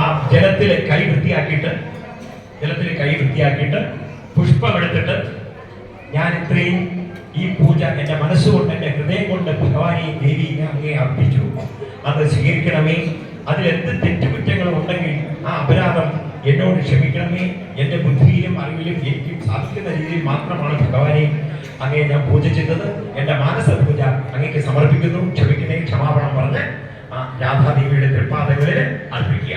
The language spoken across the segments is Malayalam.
ആ ജലത്തിലെ കൈ വൃത്തിയാക്കിയിട്ട് ജലത്തിലെ കൈ വൃത്തിയാക്കിയിട്ട് പുഷ്പം എടുത്തിട്ട് ഞാൻ ഇത്രയും ഈ പൂജ എന്റെ മനസ്സുകൊണ്ട് എന്റെ ഹൃദയം കൊണ്ട് ഭഗവാനെ ദേവി ഞാൻ അങ്ങേ അർപ്പിച്ചു. അത് സ്വീകരിക്കണമേ. അതിൽ എന്ത് തെറ്റുകുറ്റങ്ങളും ഉണ്ടെങ്കിൽ ആ അപരാധം എന്നോട് ക്ഷമിക്കണമേ. എന്റെ ബുദ്ധിയിലും അറിവിലും എനിക്ക് സാധിക്കുന്ന രീതിയിൽ മാത്രമാണ് ഭഗവാനെ അങ്ങേ ഞാൻ പൂജ ചെയ്തത്. എന്റെ മാനസ പൂജ അങ്ങേക്ക് സമർപ്പിക്കുന്നു. ക്ഷമിക്കണേ ക്ഷമാപണം പറഞ്ഞ് ആ രാധാദേവിയുടെ തൃപ്പാദങ്ങളിൽ അർപ്പിക്കുക.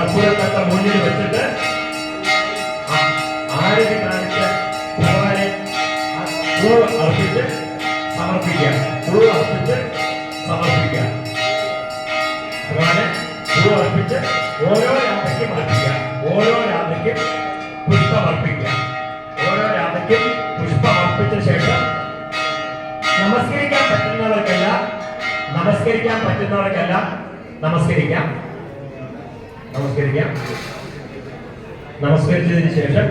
കർപ്പൂരത്തട്ട മുന്നിൽ വെച്ചിട്ട് ആരതി കാണിച്ച് ഭഗവാനെ അർപ്പിച്ച് സമർപ്പിക്കുക പൂവ് അർപ്പിച്ച് സമർപ്പിക്കുക ഭഗവാനെ പൂവ് അർപ്പിച്ച് ഓരോ രാധയ്ക്കും അർപ്പിക്കുക ഓരോ രാധയ്ക്കും പുഷ്പം അർപ്പിക്കുക ഓരോ രാധയ്ക്കും പുഷ്പം അർപ്പിച്ച ശേഷം നമസ്കരിക്കാൻ പറ്റുന്നവർക്കെല്ലാം നമസ്കരിക്കാൻ പറ്റുന്നവർക്കെല്ലാം നമസ്കരിക്കാം. നമസ്കരിക്കാം. നമസ്കരിച്ചതിന് ശേഷം